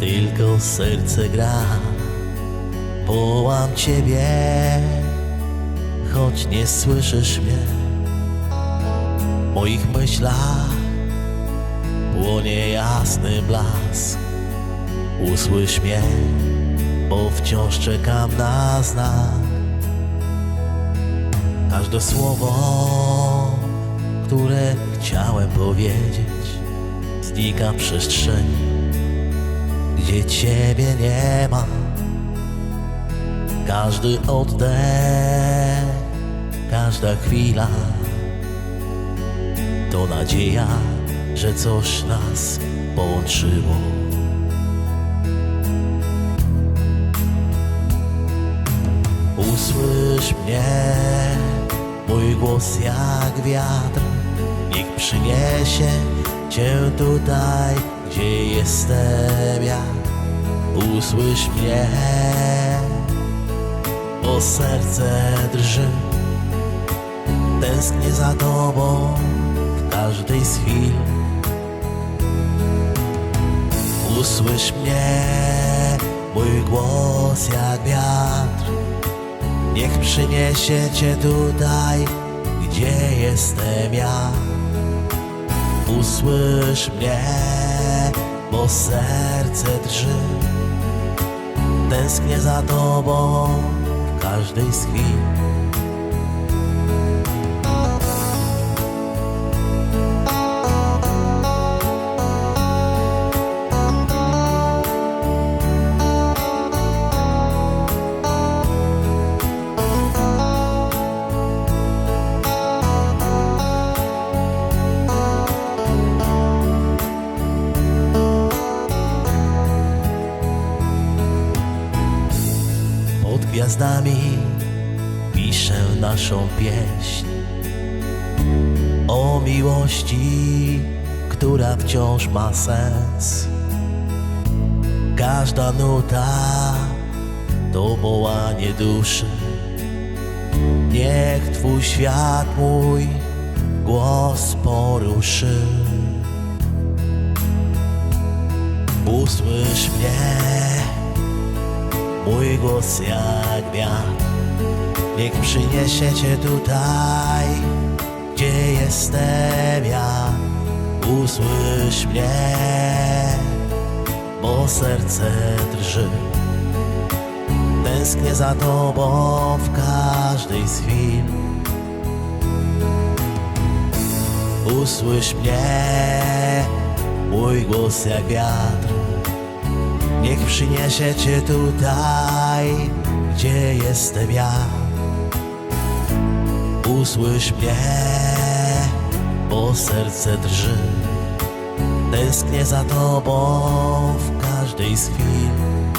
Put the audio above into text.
tylko serce gra. Wołam Ciebie, choć nie słyszysz mnie. W moich myślach płonie jasny blask. Usłysz mnie, bo wciąż czekam na znak. Każde słowo, które chciałem powiedzieć, znika przestrzeni, gdzie Ciebie nie ma. Każdy oddech, każda chwila to nadzieja, że coś nas połączyło. Usłysz mnie, mój głos jak wiatr, niech przyniesie Cię tutaj, gdzie jestem ja. Usłysz mnie, bo serce drży, tęsknię za Tobą w każdej z chwil. Usłysz mnie, mój głos jak wiatr, Niech przyniesie Cię tutaj, gdzie jestem ja. Usłysz mnie, bo serce drży. Tęsknię za Tobą w każdej z chwil. Gwiazdami piszę naszą pieśń o miłości, która wciąż ma sens. Każda nuta to wołanie duszy. Niech Twój świat mój głos poruszy. Usłysz mnie mój głos jak wiatr. Niech przyniesie Cię tutaj, gdzie jestem ja. Usłysz mnie, bo serce drży. Tęsknię za Tobą w każdej z chwil. Usłysz mnie, mój głos jak wiatr Niech przyniesie Cię tutaj, gdzie jestem ja. Usłysz mnie, bo serce drży. Tęsknię za Tobą w każdej z chwil.